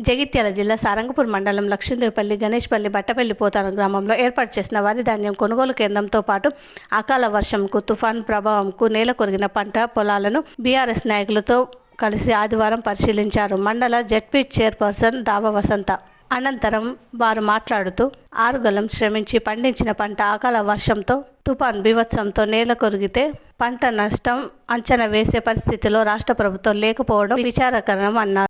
జగిత్యాల జిల్లా సారంగపూర్ మండలం లక్ష్మీదేవిపల్లి గణేష్పల్లి బట్టపల్లి పోతారం గ్రామంలో ఏర్పాటు చేసిన వరి ధాన్యం కొనుగోలు కేంద్రంతో పాటు అకాల వర్షంకు తుఫాన్ ప్రభావంకు నేల కొరిగిన పంట పొలాలను బీఆర్ఎస్ నాయకులతో కలిసి ఆదివారం పరిశీలించారు. మండల జెడ్పీ చైర్పర్సన్ దావ వసంత. అనంతరం వారు మాట్లాడుతూ ఆరుగలం శ్రమించి పండించిన పంట అకాల వర్షంతో తుఫాన్ బీభత్సంతో నేల కొరిగితే పంట నష్టం అంచనా వేసే పరిస్థితిలో రాష్ట్ర ప్రభుత్వం లేకపోవడం విచారకరం అన్నారు.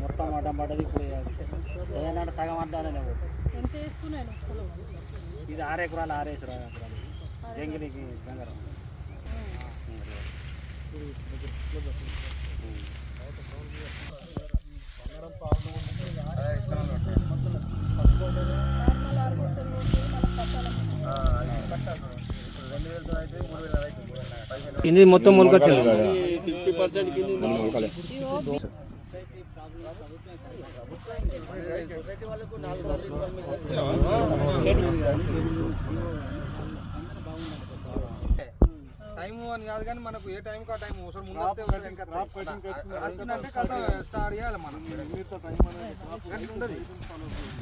మొత్తం అడ్డం పడ్డది ఇప్పుడు ఏదన్నా సగం అడ్డాలనే ఎంత వేసుకున్నాను పొలం ఇది ఆరు ఎకరాలు ఆరు ఎకరాలు జంగిలికి బంగారం. ఇది మొత్తం మొలకొచ్చింది. కదా టైం అని కాదు కానీ మనకు ఏ టైం కా టైం అవసరం. వచ్చిందంటే కథ స్టార్ట్ చేయాలి మనం ఉండదు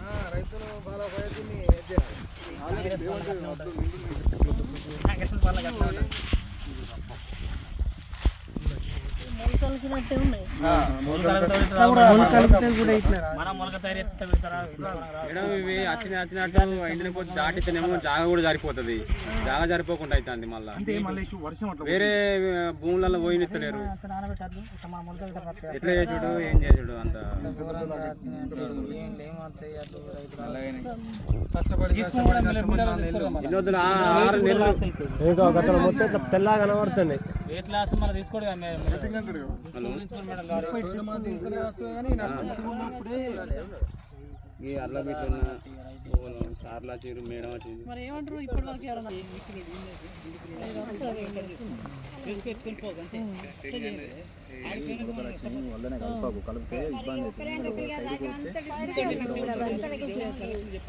ఆ, రైతును బాగా రైతుని ఇది చేయాలి. మొలకలిసినట్టే ఉన్నాయి మనం మొలక తయారు చేస్తే పెడతారా? మేడం ఇవి ఇంటిని పోతే దాటితేనేమో జాగ కూడా జారిపోతుంది. జాగ జారిపోకుండా అవుతుంది మళ్ళీ. వేరే భూములలో పడతాయి. ఎట్లా చేసుడు? ఏం చేసుడు అంత? ఆ- ఆరు నెలలు తెల్లగా కనబడుతుంది. వెయిట్ లాస్ మనం తీసుకోడు ఈ అల్ల బిడ్డ సార్లు వచ్చారు మేడం వచ్చింది మరి ఏమంటారు? ఇప్పటి వరకు ఎవరన్నా?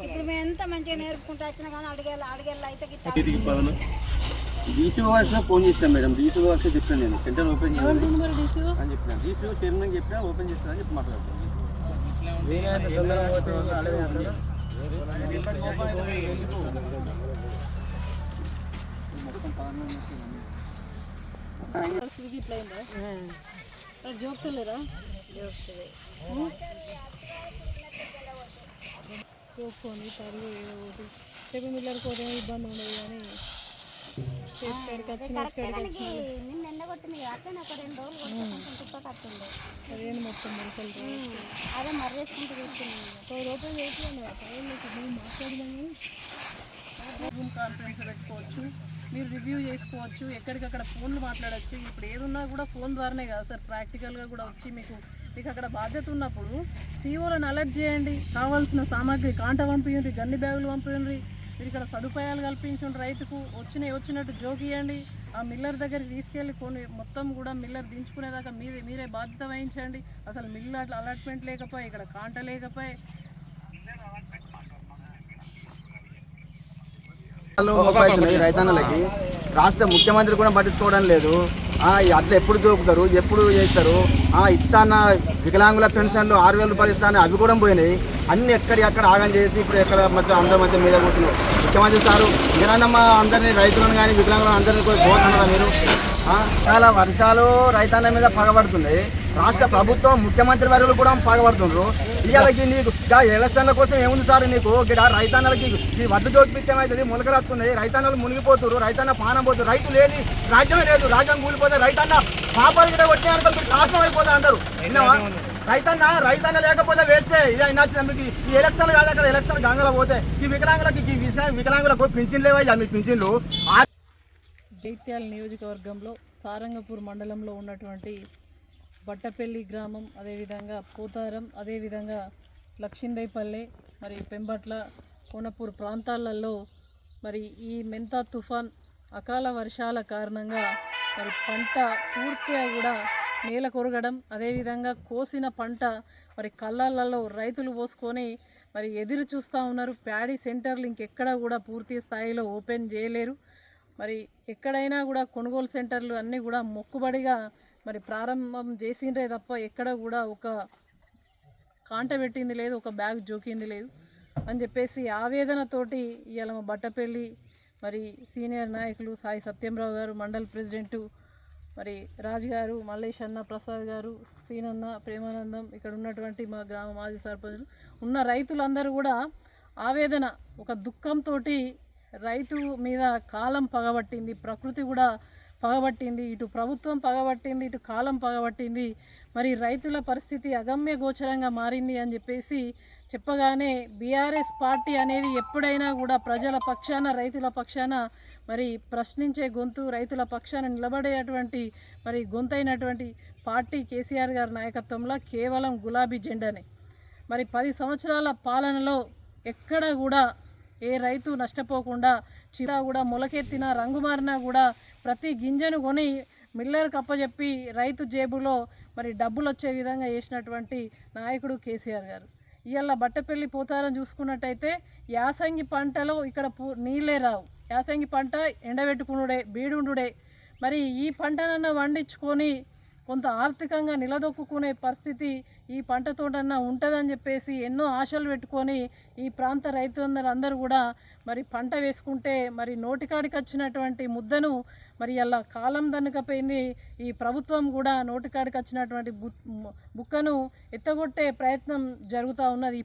ఇప్పుడు మేము ఎంత మంచిగా నేర్పుకుంటూ వచ్చినా కానీ అడిగేళ్ళు అడిగేళ్ళు అయితే డీసీఓ వచ్చినా ఫోన్ చేస్తాను మేడం. డీసీఓ వస్తే చెప్పాను నేను. సెంటర్ ఓపెన్ చేయాలి అని చెప్పిన డీసీఓ చైర్మన్ చెప్పినా. ఓపెన్ చేస్తానని చెప్పి మాట్లాడుతాను జోక్తలేరా జోక్కోండి పర్లు ఏదో ఒకటి చెప్పి మిల్లర్ కోట ఇబ్బంది ఉండదు కానీ అదేంటి మొత్తం మొలకలు అదే మర్రేసుకుంటూ కూర్చుంది పది రూపాయలు చేసి మాట్లాడదాము రూమ్ కాన్ఫరెన్స్ పెట్టుకోవచ్చు మీరు రివ్యూ చేసుకోవచ్చు ఎక్కడికక్కడ ఫోన్లు మాట్లాడచ్చు. ఇప్పుడు ఏదున్నా కూడా ఫోన్ ద్వారానే కదా సార్ ప్రాక్టికల్గా కూడా వచ్చి మీకు మీకు అక్కడ బాధ్యత ఉన్నప్పుడు సీఓలను అలర్ట్ చేయండి. కావాల్సిన సామాగ్రి కాంట పంపించండి గన్ని బ్యాగులు పంపించండి మీరు ఇక్కడ సదుపాయాలు కల్పించండి రైతుకు వచ్చినవి వచ్చినట్టు జోకియండి ఆ మిల్లర్ దగ్గరికి తీసుకెళ్ళి కొన్ని మొత్తం కూడా మిల్లర్ దించుకునేదాకా మీరే మీరే బాధ్యత వహించండి. అసలు మిల్లర్ అలాట్మెంట్ లేకపోయి ఇక్కడ కాంట లేకపోయి. అవుతున్నాయి రైతన్నలకి రాష్ట్ర ముఖ్యమంత్రి కూడా పట్టించుకోవడం లేదు. ఈ అట్లా ఎప్పుడు దొరుకుతారు ఎప్పుడు చేస్తారు? ఆ, ఇస్తాన్న వికలాంగుల పెన్షన్లు ఆరు వేల రూపాయలు ఇస్తాను అవి కూడా పోయినాయి. అన్ని ఎక్కడి అక్కడ ఆగం చేసి ఇప్పుడు ఎక్కడ మధ్య అందరి మధ్య మీద కూర్చున్నారు ముఖ్యమంత్రి సారు జగనమ్మ అందరినీ రైతులను కానీ వికలాంగులను అందరినీ కూడా కోరుతున్నారా మీరు? చాలా వర్షాలు రైతాంగం మీద పగబడుతున్నాయి. రాష్ట్ర ప్రభుత్వం ముఖ్యమంత్రి వర్యులు కూడా పగబడుతున్నారు. ఇవాళకి నీకు ఎలక్షన్ల కోసం ఏముంది సార్ నీకు? ఇక్కడ రైతాన్నలకి ఈ వడ్డు జోపిత్యమైతుంది అవుతుంది రైతాన్నలు మునిగిపోతున్నారు. రైతన్న పానం పోతున్నారు. రైతు లేని రాజ్యమే లేదు. రాజ్యం కూలిపోతే రైతాన్న పాపాలు కూడా కొట్టినారు నాశనం అయిపోతారు అందరూ. విన్నావా? రైతన్న రైతన్న లేకపోతే వేస్తే ఇది అయినా మీకు ఈ ఎలక్షన్ కాదు అక్కడ ఎలక్షన్ గంగలో పోతే. ఈ వికలాంగులకి ఈ వికలాంగులకు పింఛన్ లేవా మీ పింఛన్లు? జైత్యాల నియోజకవర్గంలో సారంగపూర్ మండలంలో ఉన్నటువంటి బట్టపల్లి గ్రామం అదేవిధంగా పోతారం అదేవిధంగా లక్షిందైపల్లె మరి పెంబట్ల కోనపూర్ ప్రాంతాలలో మరి ఈ మెంతా తుఫాన్ అకాల వర్షాల కారణంగా మరి పంట పూర్తిగా కూడా నేల కొరగడం అదేవిధంగా కోసిన పంట మరి కళ్ళల్లో రైతులు పోసుకొని మరి ఎదురు చూస్తూ ఉన్నారు. ప్యాడీ సెంటర్లు ఇంకెక్కడా కూడా పూర్తి స్థాయిలో ఓపెన్ చేయలేరు. మరి ఎక్కడైనా కూడా కొనుగోలు సెంటర్లు అన్నీ కూడా మొక్కుబడిగా మరి ప్రారంభం చేసిండ్రే తప్ప ఎక్కడ కూడా ఒక కాంట పెట్టింది లేదు ఒక బ్యాగ్ జోకింది లేదు అని చెప్పేసి ఆవేదనతోటి ఇవాళ మా బట్టపల్లి మరి సీనియర్ నాయకులు సాయి సత్యంరావు గారు మండల్ ప్రెసిడెంటు మరి రాజు గారు మల్లేష్ అన్న ప్రసాద్ గారు సీనన్న ప్రేమానందం ఇక్కడ ఉన్నటువంటి మా గ్రామ మాజీ సర్పంచులు ఉన్న రైతులందరూ కూడా ఆవేదన ఒక దుఃఖంతో రైతు మీద కాలం పగబట్టింది ప్రకృతి కూడా పగబట్టింది ఇటు ప్రభుత్వం పగబట్టింది ఇటు కాలం పగబట్టింది. మరి రైతుల పరిస్థితి అగమ్య గోచరంగా మారింది అని చెప్పేసి చెప్పగానే బీఆర్ఎస్ పార్టీ అనేది ఎప్పుడైనా కూడా ప్రజల పక్షాన రైతుల పక్షాన మరి ప్రశ్నించే గొంతు రైతుల పక్షాన నిలబడేటువంటి మరి గొంతైనటువంటి పార్టీ కేసీఆర్ గారి నాయకత్వంలో కేవలం గులాబీ జెండానే. మరి పది సంవత్సరాల పాలనలో ఎక్కడ కూడా ఏ రైతు నష్టపోకుండా చిరా కూడా మొలకెత్తినా రంగు మారినా కూడా ప్రతి గింజను కొని మిల్లర్కి అప్పచెప్పి రైతు జేబులో మరి డబ్బులు వచ్చే విధంగా చేసినటువంటి నాయకుడు కేసీఆర్ గారు. ఇవాళ బట్టపల్లి పోతారని చూసుకున్నట్టయితే యాసంగి పంటలో ఇక్కడ పూ నీళ్ళే రావు. యాసంగి పంట ఎండబెట్టుకునుడే బీడుండుడే. మరి ఈ పంటనన్నా పండించుకొని కొంత ఆర్థికంగా నిలదొక్కునే పరిస్థితి ఈ పంటతోటన్నా ఉంటుందని చెప్పేసి ఎన్నో ఆశలు పెట్టుకొని ఈ ప్రాంత రైతులందరూ కూడా మరి పంట వేసుకుంటే మరి నోటికాడికి వచ్చినటువంటి ముద్దను మరి అలా కాలం దన్నుకపోయింది. ఈ ప్రభుత్వం కూడా నోటికాడికి వచ్చినటువంటి బుక్కను ఎత్తగొట్టే ప్రయత్నం జరుగుతూ ఉన్నది.